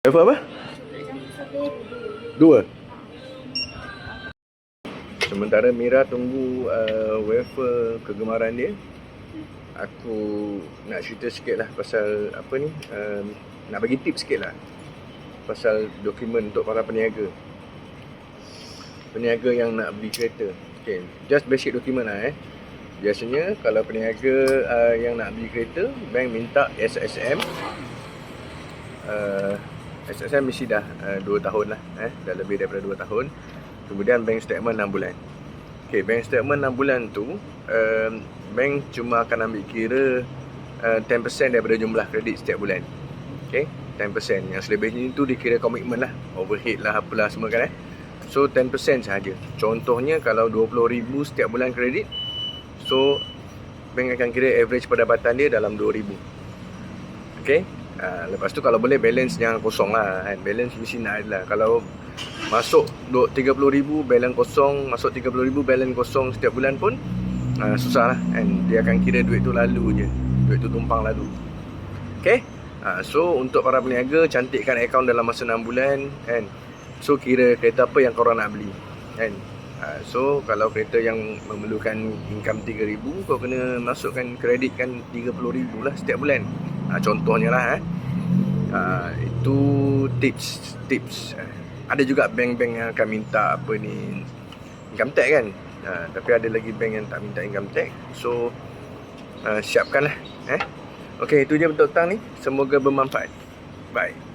Wafer apa? Dua. Sementara Mira tunggu uh, wafer kegemaran dia, aku nak cerita sikit lah pasal apa ni, um, nak bagi tips sikit lah pasal dokumen untuk para peniaga. Peniaga yang nak beli kereta. Okay, just basic dokumen lah eh. Biasanya kalau peniaga uh, yang nak beli kereta, bank minta SSM. Uh, SSM mesti dah uh, 2 tahun lah eh dah lebih daripada 2 tahun. Kemudian bank statement 6 bulan. Okay, bank statement 6 bulan tu um, bank cuma akan ambil kira uh, 10% daripada jumlah kredit setiap bulan. Okay, 10% yang selebihnya tu dikira komitmen lah overhead lah apalah semua kan eh. So 10% sahaja. Contohnya kalau 20,000 setiap bulan kredit so bank akan kira average pendapatan dia dalam 2,000 Okay, Ha, lepas tu kalau boleh balance jangan kosong lah kan. Balance mesti nak ada lah. Kalau masuk duk 30,000 balance kosong, masuk 30,000 balance kosong setiap bulan pun ha, susah lah kan. Dia akan kira duit tu lalu je. Duit tu tumpang lalu. Okay. Ha, so untuk para peniaga cantikkan akaun dalam masa 6 bulan kan. So kira kereta apa yang korang nak beli kan. Ha, so kalau kereta yang memerlukan income 3000 kau kena masukkan kreditkan 30000 lah setiap bulan. Ha, contohnya lah eh. Ha, itu tips tips. Ada juga bank-bank yang akan minta apa ni income tax kan. Ha, tapi ada lagi bank yang tak minta income tax. So uh, siapkanlah eh. Okey, itu je untuk petang ni. Semoga bermanfaat. Bye.